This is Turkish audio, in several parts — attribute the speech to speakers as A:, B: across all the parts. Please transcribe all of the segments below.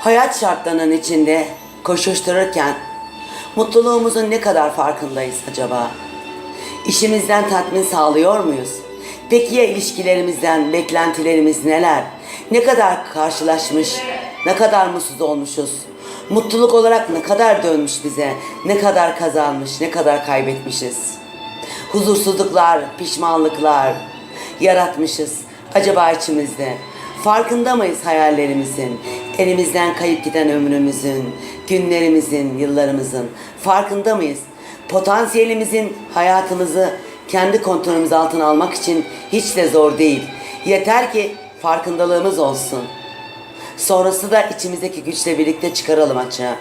A: Hayat şartlarının içinde koşuştururken mutluluğumuzun ne kadar farkındayız acaba? İşimizden tatmin sağlıyor muyuz? Peki ya ilişkilerimizden beklentilerimiz neler? Ne kadar karşılaşmış, ne kadar mutsuz olmuşuz? Mutluluk olarak ne kadar dönmüş bize? Ne kadar kazanmış, ne kadar kaybetmişiz? Huzursuzluklar, pişmanlıklar yaratmışız acaba içimizde. Farkında mıyız hayallerimizin, elimizden kayıp giden ömrümüzün, günlerimizin, yıllarımızın farkında mıyız? Potansiyelimizin hayatımızı kendi kontrolümüz altına almak için hiç de zor değil. Yeter ki farkındalığımız olsun. Sonrası da içimizdeki güçle birlikte çıkaralım açığa.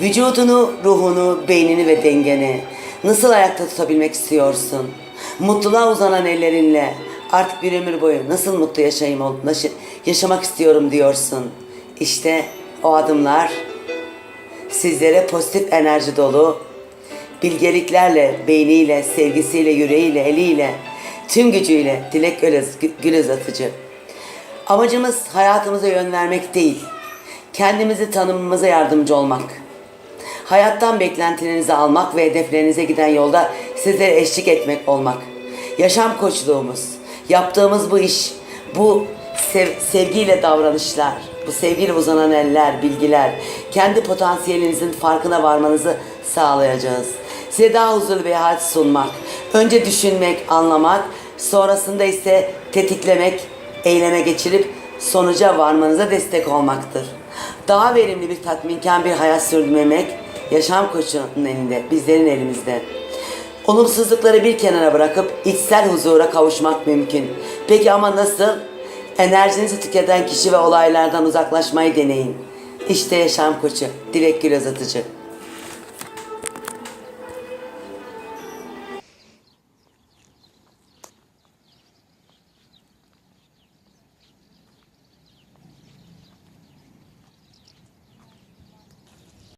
A: Vücudunu, ruhunu, beynini ve dengeni nasıl ayakta tutabilmek istiyorsun? Mutluluğa uzanan ellerinle artık bir ömür boyu nasıl mutlu yaşayayım, yaşamak istiyorum diyorsun. İşte o adımlar sizlere pozitif enerji dolu, bilgeliklerle, beyniyle, sevgisiyle, yüreğiyle, eliyle, tüm gücüyle dilek gül, uzatıcı. Amacımız hayatımıza yön vermek değil, kendimizi tanımamıza yardımcı olmak. Hayattan beklentilerinizi almak ve hedeflerinize giden yolda sizlere eşlik etmek olmak. Yaşam koçluğumuz, yaptığımız bu iş, bu sev- sevgiyle davranışlar, bu sevgiyle uzanan eller, bilgiler, kendi potansiyelinizin farkına varmanızı sağlayacağız. Size daha huzurlu bir hayat sunmak, önce düşünmek, anlamak, sonrasında ise tetiklemek, eyleme geçirip sonuca varmanıza destek olmaktır. Daha verimli bir tatminken bir hayat sürdürmemek yaşam koçunun elinde, bizlerin elimizde. Olumsuzlukları bir kenara bırakıp içsel huzura kavuşmak mümkün. Peki ama nasıl? Enerjinizi tüketen kişi ve olaylardan uzaklaşmayı deneyin. İşte yaşam koçu, Dilek Gül Uzatıcı.